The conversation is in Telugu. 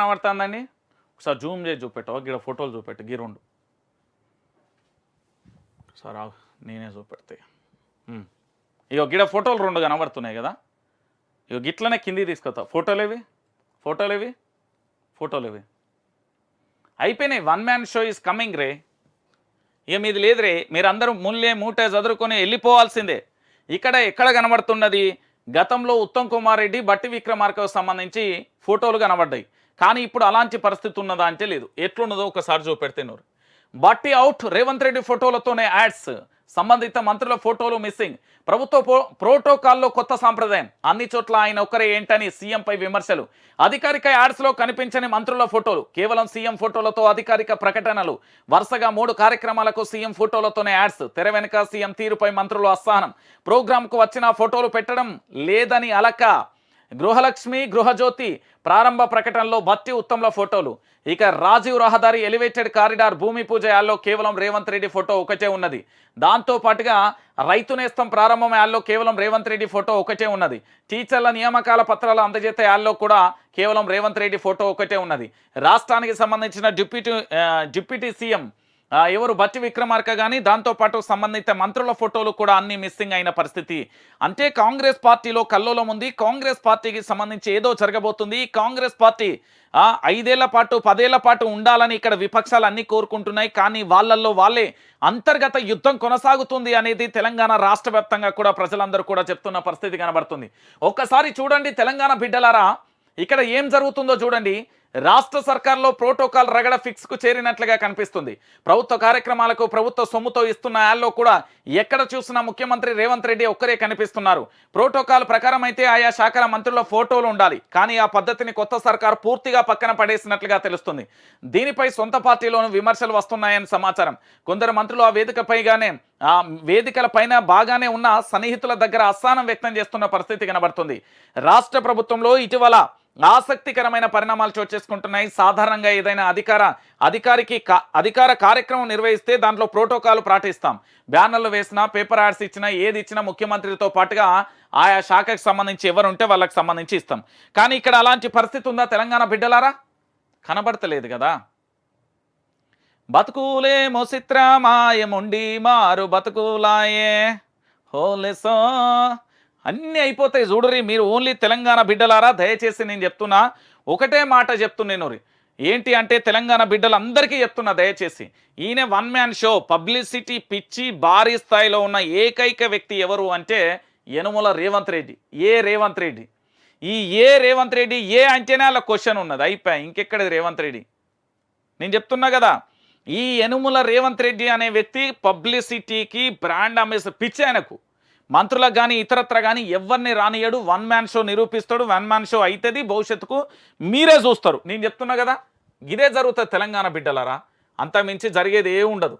కనబడుతుందండి? ఒకసారి జూమ్ చేసి చూపెట్టు. గిడ ఫోటోలు చూపెట్టు. గీ రెండు. సార్ నేనే చూపెడితే. ఇగో గిడ ఫోటోలు రెండు కనబడుతున్నాయి కదా? ఇగో గిట్లనే కింది తీసుకొస్తా ఫోటోలు ఇవి ఫోటోలు ఇవి ఫోటోలు ఇవి అయిపోయినాయి. One man show is coming రే. ఇక మీది లేదురే మీరందరూ ముల్లే మూటే చదురుకొని వెళ్ళిపోవాల్సిందే. ఇక్కడ ఎక్కడ కనబడుతున్నది? గతంలో ఉత్తమ్ కుమార్ రెడ్డి బట్టి విక్రమార్కకు సంబంధించి ఫోటోలు కనబడ్డాయి. కానీ ఇప్పుడు అలాంటి పరిస్థితి ఉన్నదా అంటే లేదు. ఎట్లున్నదో ఒకసారి చూపెడితే నోరు. బట్టి అవుట్ రేవంత్ రెడ్డి ఫోటోలతోనే యాడ్స్. సంబంధిత మంత్రుల ఫోటోలు మిస్సింగ్. ప్రభుత్వ ప్రోటోకాల్లో కొత్త సాంప్రదాయం. అన్ని చోట్ల ఆయన ఒక్కరే ఏంటని సీఎంపై విమర్శలు. అధికారిక యాడ్స్లో కనిపించని మంత్రుల ఫోటోలు. కేవలం సీఎం ఫోటోలతో అధికారిక ప్రకటనలు. వరుసగా మూడు కార్యక్రమాలకు సీఎం ఫోటోలతోనే యాడ్స్. తెర వెనుక సీఎం తీరుపై మంత్రులు అసహనం. ప్రోగ్రాంకు వచ్చిన ఫోటోలు పెట్టడం లేదని అలక. గృహలక్ష్మి గృహజ్యోతి ప్రారంభ ప్రకటనలో భక్తి ఉత్తమ్ల ఫోటోలు. ఇక రాజీవ్ రహదారి ఎలివేటెడ్ కారిడార్ భూమి పూజ యాల్లో కేవలం రేవంత్ రెడ్డి ఫోటో ఒకటే ఉన్నది. దాంతో పాటుగా రైతు నేస్తం ప్రారంభం యాల్లో కేవలం రేవంత్ రెడ్డి ఫోటో ఒకటే ఉన్నది. టీచర్ల నియామకాల పత్రాలు అందజేత యాల్లో కూడా కేవలం రేవంత్ రెడ్డి ఫోటో ఒకటే ఉన్నది. రాష్ట్రానికి సంబంధించిన డిప్యూటీ డిప్యూటీ సీఎం ఎవరు బట్టి విక్రమార్క కానీ దాంతోపాటు సంబంధిత మంత్రుల ఫోటోలు కూడా అన్ని మిస్సింగ్ అయిన పరిస్థితి. అంటే కాంగ్రెస్ పార్టీలో కల్లోలం ఉంది. కాంగ్రెస్ పార్టీకి సంబంధించి ఏదో జరగబోతుంది. కాంగ్రెస్ పార్టీ ఐదేళ్ళ పాటు పదేళ్ళ పాటు ఉండాలని ఇక్కడ విపక్షాలు అన్ని కోరుకుంటున్నాయి. కానీ వాళ్ళల్లో వాళ్ళే అంతర్గత యుద్ధం కొనసాగుతుంది అనేది తెలంగాణ రాష్ట్ర వ్యాప్తంగా కూడా ప్రజలందరూ కూడా చెప్తున్న పరిస్థితి కనబడుతుంది. ఒక్కసారి చూడండి తెలంగాణ బిడ్డలారా ఇక్కడ ఏం జరుగుతుందో చూడండి. రాష్ట్ర సర్కార్లో ప్రోటోకాల్ రగడ ఫిక్స్కు చేరినట్లుగా కనిపిస్తుంది. ప్రభుత్వ కార్యక్రమాలకు ప్రభుత్వ సొమ్ముతో ఇస్తున్న యాల్లో కూడా ఎక్కడ చూసినా ముఖ్యమంత్రి రేవంత్ రెడ్డి ఒక్కరే కనిపిస్తున్నారు. ప్రోటోకాల్ ప్రకారం అయితే ఆయా శాఖల మంత్రుల ఫోటోలు ఉండాలి. కానీ ఆ పద్ధతిని కొత్త సర్కార్ పూర్తిగా పక్కన పడేసినట్లుగా తెలుస్తుంది. దీనిపై సొంత పార్టీలోనూ విమర్శలు వస్తున్నాయని సమాచారం. కొందరు మంత్రులు ఆ వేదికపైగానే ఆ వేదికల పైన బాగానే ఉన్న సన్నిహితుల దగ్గర అస్థానం వ్యక్తం చేస్తున్న పరిస్థితి కనబడుతుంది. రాష్ట్ర ప్రభుత్వంలో ఇటీవల ఆసక్తికరమైన పరిణామాలు చోటు చేసుకుంటున్నాయి. సాధారణంగా ఏదైనా అధికార అధికారికి అధికార కార్యక్రమం నిర్వహిస్తే దాంట్లో ప్రోటోకాల్ పాటిస్తాం. బ్యానర్లు వేసినా పేపర్ యాడ్స్ ఇచ్చినా ఏది ఇచ్చినా ముఖ్యమంత్రితో పాటుగా ఆయా శాఖకు సంబంధించి ఎవరు ఉంటే వాళ్ళకి సంబంధించి ఇస్తాం. కానీ ఇక్కడ అలాంటి పరిస్థితి ఉందా తెలంగాణ బిడ్డలారా? కనబడతలేదు కదా. బతుకులే మొసిత్ర మాయముండి మారు బతుకులాయే. హోలెసో అన్నీ అయిపోతాయి చూడరి మీరు ఓన్లీ తెలంగాణ బిడ్డలారా? దయచేసి నేను చెప్తున్నా. ఒకటే మాట చెప్తున్నాను రి. ఏంటి అంటే తెలంగాణ బిడ్డలందరికీ చెప్తున్నా దయచేసి. ఈయన వన్ మ్యాన్ షో. పబ్లిసిటీ పిచ్చి భారీ స్థాయిలో ఉన్న ఏకైక వ్యక్తి ఎవరు అంటే యనుమల రేవంత్ రెడ్డి. ఏ రేవంత్ రెడ్డి? ఈ ఏ రేవంత్ రెడ్డి ఏ అంటేనే అలా క్వశ్చన్ ఉన్నది? అయిపోయా ఇంకెక్కడ రేవంత్ రెడ్డి? నేను చెప్తున్నా కదా. ఈ యనుముల రేవంత్ రెడ్డి అనే వ్యక్తి పబ్లిసిటీకి బ్రాండ్ అమ్మేసి పిచ్చి ఆయనకు. మంత్రులకు కానీ ఇతరత్ర కానీ ఎవరిని రానియడు వన్ మ్యాన్ షో నిరూపిస్తాడు. వన్ మ్యాన్ షో అవుతుంది భవిష్యత్తుకు మీరే చూస్తారు. నేను చెప్తున్నా కదా ఇదే జరుగుతుంది తెలంగాణ బిడ్డలరా. అంత మించి జరిగేది ఏ ఉండదు